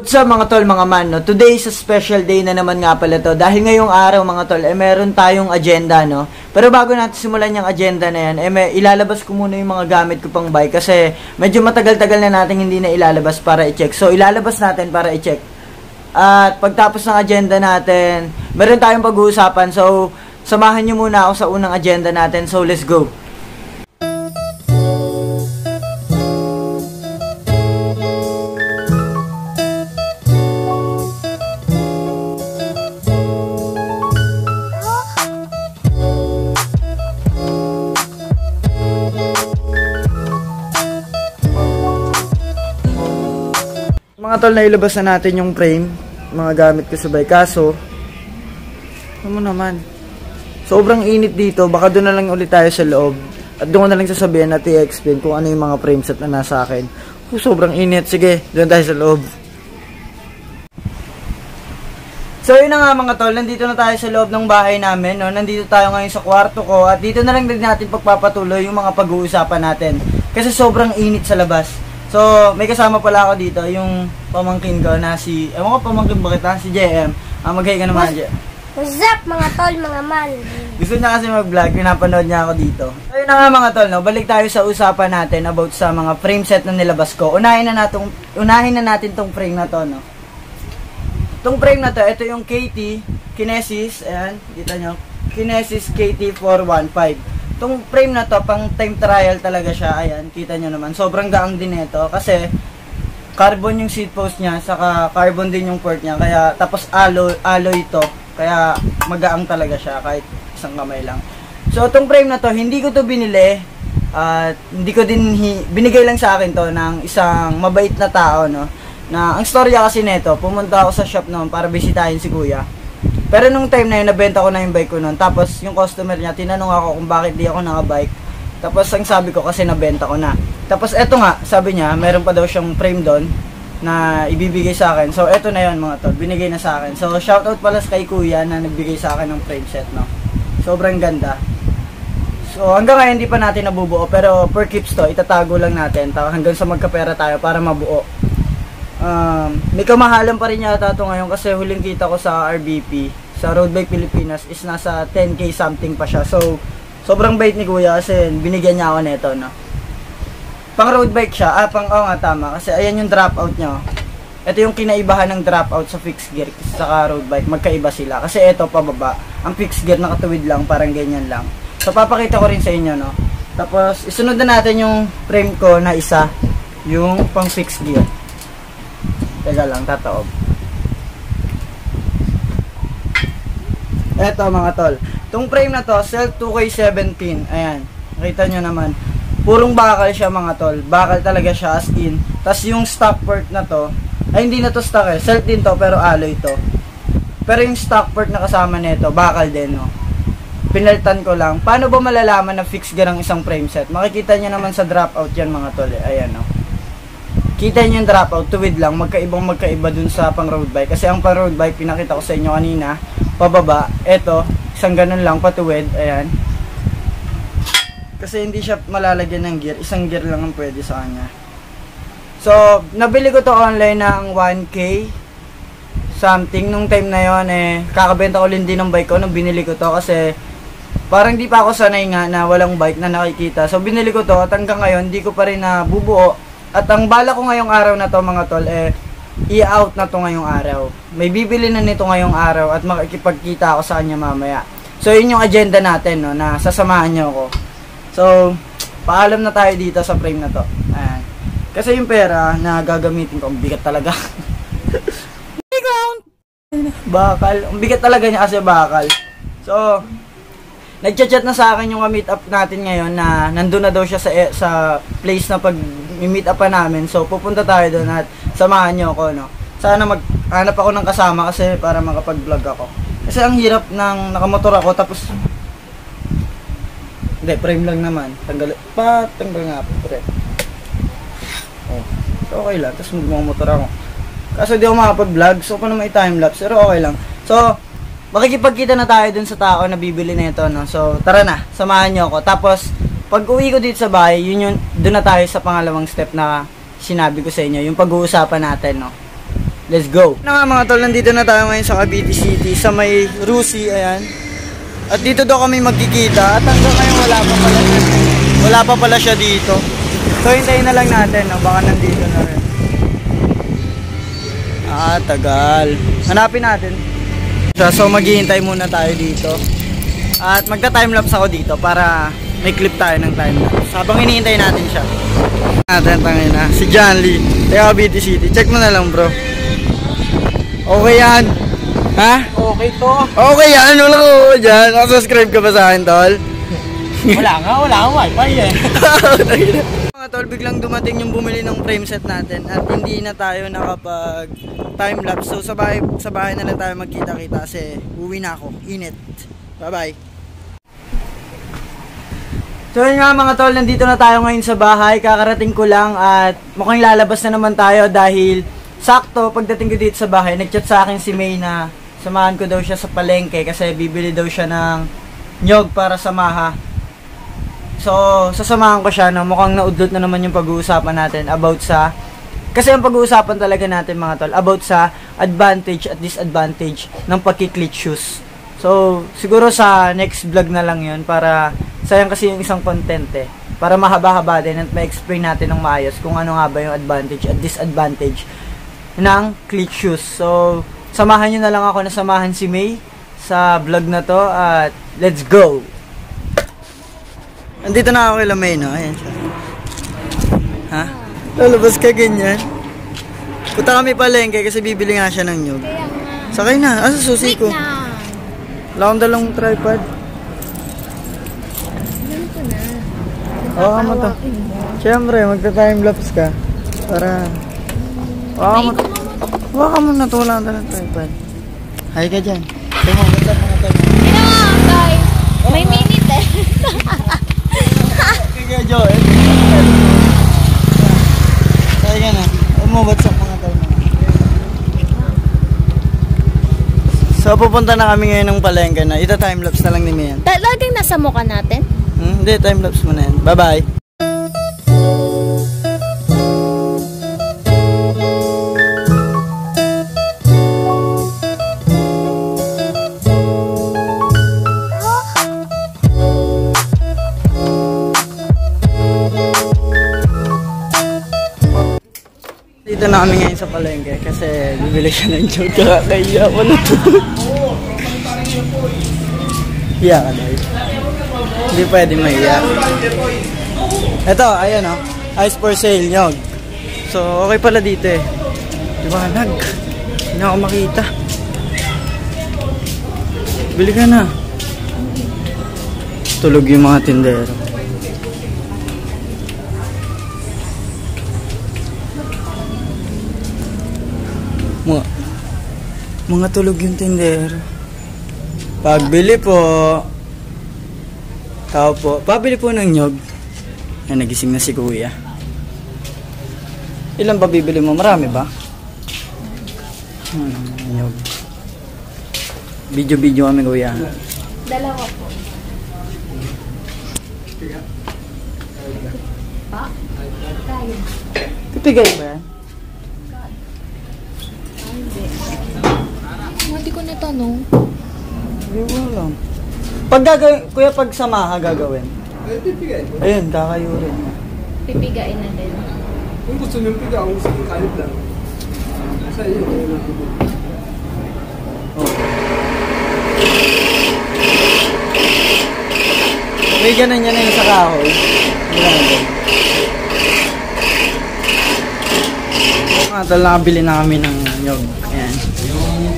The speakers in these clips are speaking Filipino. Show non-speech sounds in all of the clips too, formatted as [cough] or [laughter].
What's up mga tol, mga man, no? Today is a special day na naman nga pala to. Dahil ngayong araw mga tol, eh meron tayong agenda, no? Pero bago natin simulan yung agenda na yan, eh may, ilalabas ko muna yung mga gamit ko pang bike kasi medyo matagal-tagal na natin hindi na ilalabas para i-check. So ilalabas natin para i-check. At pagtapos ng agenda natin, meron tayong pag-uusapan. So samahan nyo muna ako sa unang agenda natin. So let's go. Mga tol, nailabas na natin yung frame. Mga gamit ko sa bike. Kaso, ano naman. Sobrang init dito. Baka doon na lang ulit tayo sa loob. At doon na lang sasabihin at i-explain kung ano yung mga frame set na nasa akin. Oh, sobrang init. Sige, doon tayo sa loob. So yun na nga mga tol, nandito na tayo sa loob ng bahay namin. No? Nandito tayo ngayon sa kwarto ko at dito na lang din natin pagpapatuloy yung mga pag-uusapan natin. Kasi sobrang init sa labas. So, may kasama pala ako dito, yung pamangkin ko na si, ewan ko pamangkin ba kita, si JM. Ah, mag ka naman, JM. What's up mga tol, mga man? Gusto niya kasi mag-vlog, pinapanood niya ako dito. So, yun na nga mga tol, no? balik tayo sa usapan natin about sa mga frame set na nilabas ko. Unahin na, natin, unahin na natin tong frame na to, no? Tong frame na to, ito yung KT Kinesis, ayan, kita nyo, Kinesis KT415. Tong frame na to, pang time trial talaga siya, ayan, kita nyo naman. Sobrang gaang din ito, kasi carbon yung seat post niya, saka carbon din yung port niya, kaya, tapos alloy, alloy ito, kaya magaang talaga siya, kahit isang kamay lang. So, itong frame na to, hindi ko to binili, at hindi ko din, binigay lang sa akin to ng isang mabait na tao, no, na ang storya kasi nito, pumunta ako sa shop noon para bisitahin si kuya. Pero nung time na yun, nabenta ko na yung bike ko noon. Tapos yung customer niya, tinanong ako kung bakit di ako nakabike. Tapos ang sabi ko kasi nabenta ko na. Tapos eto nga, sabi niya, meron pa daw siyang frame doon na ibibigay sa akin. So eto na yon mga tol, binigay na sa akin. So shoutout pala kay kuya na nagbigay sa akin ng frame set, no. Sobrang ganda. So hanggang ngayon hindi pa natin nabubuo pero per keeps to, itatago lang natin hanggang sa magkapera tayo para mabuo. Um, may kamahalan pa rin yata ito ngayon kasi huling kita ko sa RBP sa Road Bike Pilipinas is nasa 10k something pa siya. So, sobrang bait ni Kuya kasi binigyan niya ako nito, no. Pang road bike siya. Ah, pang oo nga tama kasi ayan yung dropout niya. oh. Ito yung kinaibahan ng dropout sa fixed gear sa road bike. Magkaiba sila kasi ito pababa. Ang fixed gear nakatuwid lang, parang ganyan lang. So papakita ko rin sa inyo, no. Tapos isunod na natin yung frame ko na isa, yung pang fixed gear. Teka lang, tataob. Eto mga tol. Itong frame na to, Cell 2K17. Ayan. Nakita nyo naman. Purong bakal siya mga tol. Bakal talaga siya as in. Tapos yung stock port na to, ay hindi na to stock eh. Cell din to pero alloy to. Pero yung stock port na kasama nito, bakal din no. Pinaltan ko lang. Paano ba malalaman na fix gear ang isang frame set? Makikita nyo naman sa dropout yan mga tol. Eh. Ayan no. Kita nyo yung dropout, tuwid lang, magkaibang magkaiba dun sa pang road bike. Kasi ang pang road bike, pinakita ko sa inyo kanina, pababa, eto, isang ganun lang, patuwid, ayan. Kasi hindi siya malalagyan ng gear, isang gear lang ang pwede sa kanya. So, nabili ko to online ng 1K something nung time na yon eh kakabenta ko din ng bike ko nung binili ko to kasi parang di pa ako sanay nga na walang bike na nakikita. So binili ko to at hanggang ngayon di ko pa rin nabubuo at ang bala ko ngayong araw na to mga tol eh i-out na to ngayong araw. May bibili na nito ngayong araw at makikipagkita ako sa kanya mamaya. So yun yung agenda natin no na sasamahan niyo ako. So paalam na tayo dito sa frame na to. Ayan. Kasi yung pera na gagamitin ko, ang bigat talaga. [laughs] Bakal. Ang bigat talaga niya kasi bakal. So, nagchat-chat na sa akin yung meet up natin ngayon na nandun na daw siya sa sa place na pag meet up pa namin. So pupunta tayo doon at samahan niyo ako no. Sana maghanap ako ng kasama kasi para makapag-vlog ako. Kasi ang hirap ng nakamotor ako tapos hindi, frame lang naman. Tanggal, pa, tanggal nga po, pre. Oh, so okay lang. Tapos magmamotor ako. Kaso di ako makapag-vlog, so paano may time-lapse, pero okay lang. So, makikipagkita na tayo dun sa tao na bibili nito, no? So, tara na, samahan niyo ako. Tapos, pag uwi ko dito sa bahay, yun yung, dun na tayo sa pangalawang step na sinabi ko sa inyo, yung pag-uusapan natin, no? let's go. Na nga mga tol, nandito na tayo ngayon sa Cavite City, sa may Rusi, ayan. At dito daw kami magkikita, at hanggang ngayon wala pa pala siya. Wala pa pala siya dito. So, hintayin na lang natin, no? baka nandito na rin. Ah, tagal. Hanapin natin. So maghihintay muna tayo dito. At magta-timelapse ako dito para may clip tayo ng timelapse. Habang hinihintay natin siya. Natin tangin na. Si John Lee. Taga Cavite City. Check mo na lang bro. Okay yan. Ha? Okay to. Okay yan. Wala ko dyan. Nakasubscribe ka ba sa akin, tol? [laughs] Wala nga, wala nga wifi eh. [laughs] Mga tol, biglang dumating yung bumili ng frame set natin at hindi na tayo nakapag time lapse. So sa bahay, sa bahay na lang tayo magkita-kita kasi uwi na ako. Init. Bye-bye. So yun nga mga tol, nandito na tayo ngayon sa bahay. Kakarating ko lang at mukhang lalabas na naman tayo dahil sakto pagdating ko dito sa bahay, nagchat sa akin si May na samahan ko daw siya sa palengke kasi bibili daw siya ng nyog para sa maha. So, sasamahan ko siya no, mukhang naudlot na naman yung pag-uusapan natin about sa kasi ang pag-uusapan talaga natin mga tol about sa advantage at disadvantage ng pagkiklit shoes. So, siguro sa next vlog na lang yun para sayang kasi yung isang content eh. Para mahaba-haba din at ma-explain natin ng maayos kung ano nga ba yung advantage at disadvantage ng clit shoes. So, samahan nyo na lang ako na samahan si May sa vlog na to at let's go! Andito na ako kay Lamay, no? Ayan siya. Ha? Lalabas ka ganyan? Punta kami palengke kasi bibili nga siya ng nyug. Sakay na. Asa susi ko? na. Wala akong dalang tripod. Alam ko na. Oo, mo to. Siyempre, magta-timelapse ka. Para... Waka mo. Waka mo na to. Wala akong dalang tripod. Hi ka dyan. Tama, up mga? Ano nga, guys? May minute eh. Kaya Joel. Hi ka na. Ano mo, what's up mga tol? So, pupunta na kami ngayon ng palengke na. Ita timelapse na lang ni Mian. Laging nasa mukha natin? Hmm, hindi, timelapse mo na yan. Bye-bye. Dito na kami ngayon sa palengke kasi bibili siya ng joke. Kakakaya ko na to. Iya ka dahil. Hindi pwede maiya. Ito, ayan o. Ice for sale, nyog. So, okay pala dito eh. Liwanag. Hindi na ako makita. Bili ka na. Tulog yung mga tindero. Mga tulog yung tindero. Pagbili po. Tao po. Pabili po ng nyog. Ay, nagising na si kuya. Ilan ba bibili mo? Marami ba? Hmm, nyog. Video-video kami kuya. Dalawa po. Pipigay ba yan? Ko natanong. Hindi ko alam. Pag gagawin, kuya, pag samaha gagawin. Ayun, kakayurin. Pipigain na din. Kung gusto nyo piga, kung gusto nyo kahit lang. Sa iyo, kaya lang po. May ganun yan yung sa kahoy. Ginagawa. Mga tal, nakabili na kami ng nyog.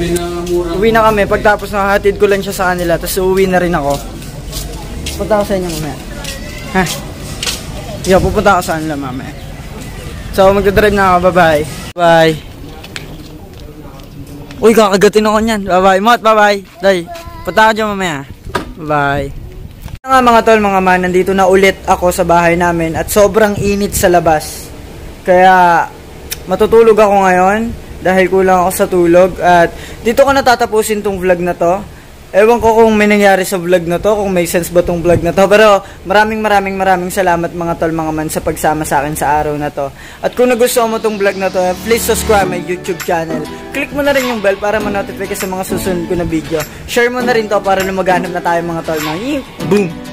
Ayan. Yung pinamura. Uwi na kami, pagtapos nakahatid ko lang siya sa kanila, tapos uuwi na rin ako. Punta ako sa inyo mamaya. Ha? Yo, pupunta ako sa kanila mamaya. So, magdadrive na ako. Bye-bye. Bye. Uy, kakagatin ako niyan. Bye-bye. Mot, bye-bye. Day, punta ako dyan mamaya. Bye. Nga mga tol, mga man, nandito na ulit ako sa bahay namin at sobrang init sa labas. Kaya matutulog ako ngayon dahil kulang ako sa tulog at dito ko natatapusin tong vlog na to. Ewan ko kung may nangyari sa vlog na to, kung may sense ba tong vlog na to. Pero maraming maraming maraming salamat mga tol mga man sa pagsama sa akin sa araw na to. At kung nagustuhan mo tong vlog na to, please subscribe my YouTube channel. Click mo na rin yung bell para ma-notify ka sa mga susunod ko na video. Share mo na rin to para lumaganap na tayo mga tol. Mga boom!